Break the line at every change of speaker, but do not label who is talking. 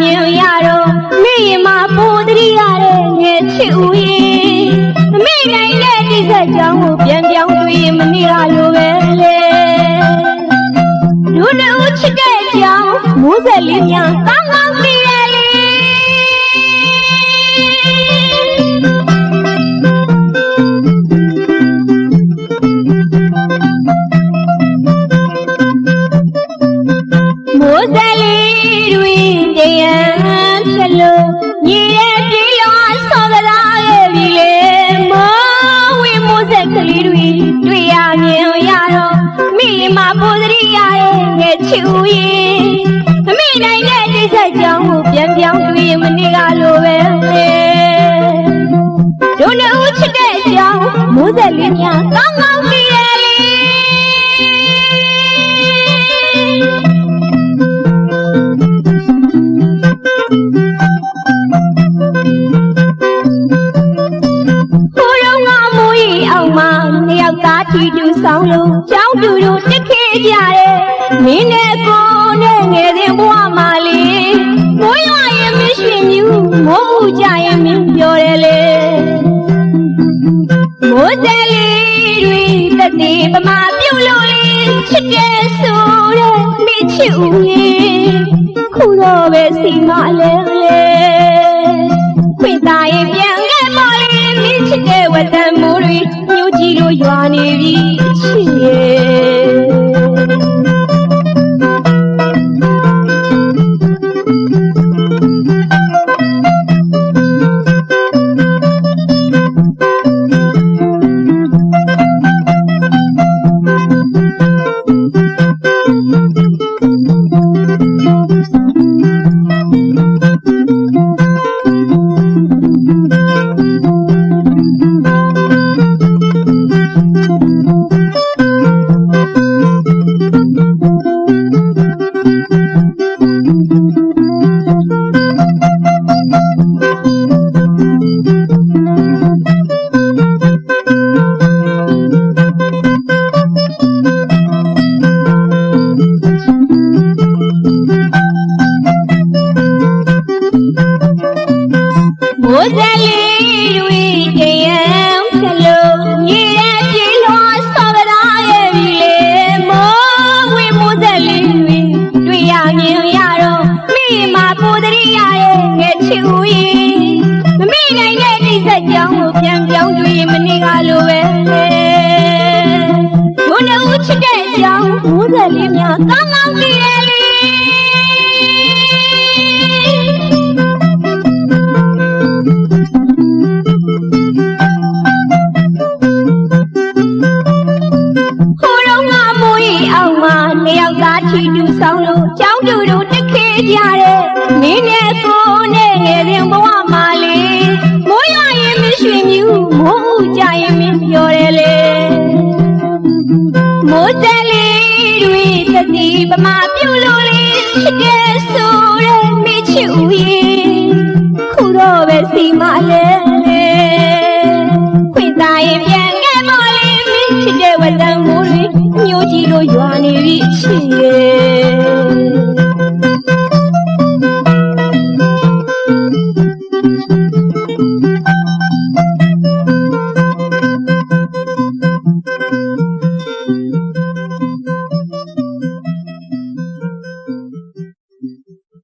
မြင်ရတော့မိရင်မပိုတရိရတဲ့ငယ်ချစ်ဦးရင်အမိနိုင်တဲ့ဒီဆက်ကြောင်းကိုပြန်ပြောင်းတွေ့ရင်မနေရလိုပဲလေဒုနဦးချစ်တဲ့ကြောင်းမိုးဆက်လေးများကောင်းကောင်းသိ ငယ်ချူရဲ့မမိနိုင်တဲ့တိဆက်ကြောင်းကိုပြန်ပြောင်းတွေ့ရင်မနေကလိုပဲလေတို့နှစ်ဦးချစ်တဲ့အကြောင်းမိုးဆက်လေးများကောင်းကောင်းသိရလေကိုရုံကမိုးရီအောင်မနှစ်ယောက်သားထီတူဆောင်လို့ကြောင်းတူတူတက်ခဲ့ကြတယ် မင်းနဲ့ကိုနဲ့ငယ်စဉ်ဘဝမှာလေမိုးရွာရင်မရွှင်မြူးမိုးဥကြရင်မင်းပြောတယ်လေမိုးစဲလေးတွေတက်တည်ပမာပြုတ်လို့လေချစ်တယ်ဆိုတဲ့မိချစ်ဦးရဲ့ခုတော့ပဲစီမလဲလေ Thank you. မိုးစလေးတွေတရံဖြစ်လို့ညီရဲ့ပြေလွှာဆော်ကြရဲ့ပြီလေမိုးဝေမိုးစလေးတွေတွေ့ရမြင်ရတော့မိမပူတရိရရဲ့ငယ်ချစ်ဦးရင်မမိနိုင်တဲ့ဒီဆက်ကြောင်းကိုပြန်ပြောင်းတွေ့ရင်မနေကလိုပဲလေဘုန်းတော်ဦးချစ်တဲ့အကြောင်းမိုးစလေးများကောင်း သားထီတူဆောင်လို့ကြောင်းတူတူတက်ခဲ့ကြတယ်မင်းနဲ့ကိုနဲ့ငယ်စဉ်ဘဝမှာလေမိုးရွာရင်မရွှင်မြူးမိုးဥကြရင်မင်းပြော